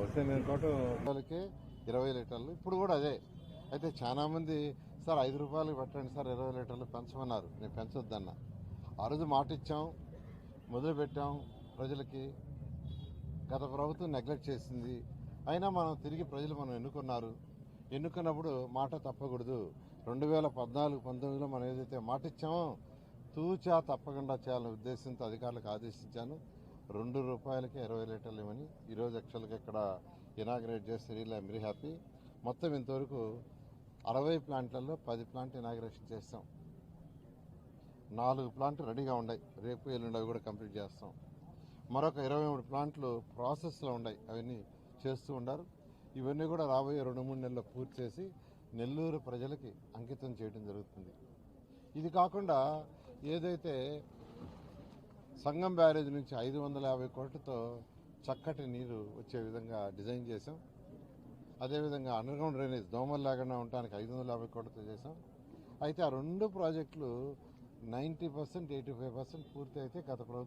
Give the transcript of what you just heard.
వస్తే నేను ఇరవై లీటర్లు. ఇప్పుడు కూడా అదే. అయితే చాలా మంది సార్ ఐదు రూపాయలు పెట్టండి సార్ ఇరవై లీటర్లు పెంచమన్నారు. నేను పెంచొద్దన్న. ఆ రోజు మాట ఇచ్చాం మొదలు పెట్టాం ప్రజలకి. గత ప్రభుత్వం నెగ్లెక్ట్ చేసింది. అయినా మనం తిరిగి ప్రజలు మనం ఎన్నుకున్నారు. ఎన్నుకున్నప్పుడు మాట తప్పకూడదు. రెండు వేల పద్నాలుగు పంతొమ్మిదిలో మనం ఏదైతే మాట ఇచ్చామో తూచా తప్పకుండా చేయాలనే ఉద్దేశంతో అధికారులకు ఆదేశించాను. రెండు రూపాయలకి ఇరవై లీటర్లు ఇవ్వని ఈరోజు యాక్చువల్గా ఇక్కడ ఇనాగ్రేట్ చేస్తే రీల్ ఐమ్ వెరీ హ్యాపీ మొత్తం ఇంతవరకు అరవై ప్లాంట్లలో పది ప్లాంట్ ఇనాగ్రేషన్ చేస్తాం. నాలుగు ప్లాంట్లు రెడీగా ఉన్నాయి. రేపు ఎల్లుండి అవి కూడా కంప్లీట్ చేస్తాం. మరొక ఇరవై మూడు ప్లాంట్లు ప్రాసెస్లో ఉన్నాయి. అవన్నీ చేస్తూ ఉండారు ఇవన్నీ కూడా రాబోయే రెండు మూడు నెలల్లో పూర్తి చేసి నెల్లూరు ప్రజలకి అంకితం చేయడం జరుగుతుంది. ఇది కాకుండా ఏదైతే సంగం బ్యారేజ్ నుంచి ఐదు వందల యాభై కోట్లతో చక్కటి నీరు వచ్చే విధంగా డిజైన్ చేసాం అదేవిధంగా అండర్గ్రౌండ్ డ్రైనేజ్ దోమలు లేకుండా ఉండడానికి ఐదు వందల యాభై కోట్లతో చేసాం అయితే ఆ రెండు ప్రాజెక్టులు ninety percent eighty five percent పూర్తి అయితే గత ప్రభుత్వం